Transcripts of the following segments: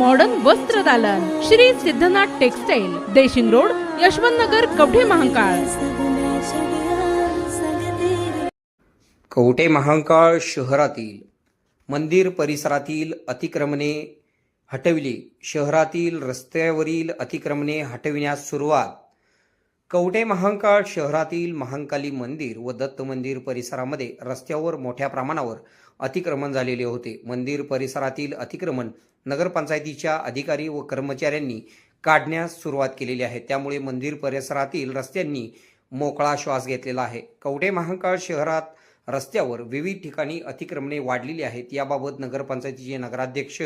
Modern वस्त्र दालन. Shri Siddhanath textile Deshing road Yashwant Nagar Kavathe Mahankal. Kavathe Mahankal शहरातील मंदिर परिसरातील अतिक्रमणे हटविली. शहरातील रस्त्यावरील अतिक्रमणे हटविण्यास सुरुवात. कवटे महांकाळ शहरातील महांकाली मंदिर व दत्त मंदिर परिसरामध्ये रस्त्यावर मोठ्या प्रमाणावर अतिक्रमण झालेले होते. मंदिर परिसरातील अतिक्रमण नगरपंचायतीच्या अधिकारी व कर्मचाऱ्यांनी काढण्यास सुरुवात केलेली आहे. त्यामुळे मंदिर परिसरातील रस्त्यांनी मोकळा श्वास घेतलेला आहे. कवटे महांकाळ शहरात रस्त्यावर विविध ठिकाणी अतिक्रमणे वाढलेली आहेत. याबाबत नगरपंचायतीचे नगराध्यक्ष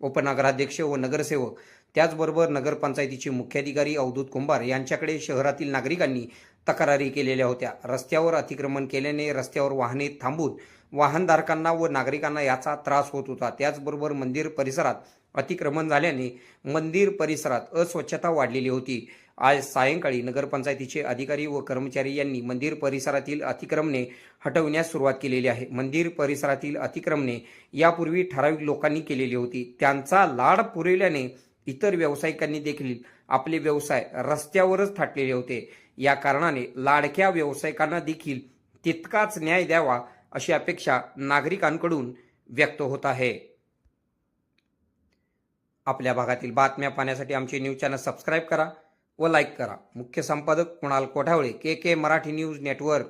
उपनगराध्यक्ष व नगरसेवक त्याचबरोबर नगरपंचायतीचे मुख्याधिकारी अवधूत कुंभार यांच्याकडे शहरातील नागरिकांनी तक्रारी केलेल्या होत्या. रस्त्यावर अतिक्रमण केल्याने रस्त्यावर वाहने थांबून वाहनधारकांना व नागरिकांना याचा त्रास होत होता. त्याचबरोबर मंदिर परिसरात अतिक्रमण झाल्याने मंदिर परिसरात अस्वच्छता वाढलेली होती. आज सायंकाळी नगरपंचायतीचे अधिकारी व कर्मचारी यांनी मंदिर परिसरातील अतिक्रमणे हटवण्यास सुरुवात केलेली आहे. मंदिर परिसरातील अतिक्रमणे यापूर्वी ठराविक लोकांनी केलेली होती. त्यांचा लाड पुरविल्याने इतर व्यावसायिकांनी देखील आपले व्यवसाय रस्त्यावरच थाटलेले होते. या कारणाने लाडक्या व्यावसायिकांना देखील तितकाच न्याय द्यावा अशी अपेक्षा नागरिकांकडून व्यक्त होत आहे. आपल्या भागातील बातम्या पाहण्यासाठी आमचे न्यूज चॅनल सबस्क्राईब करा व लाईक करा. मुख्य संपादक Kunal Kothawale K K Marathi news network.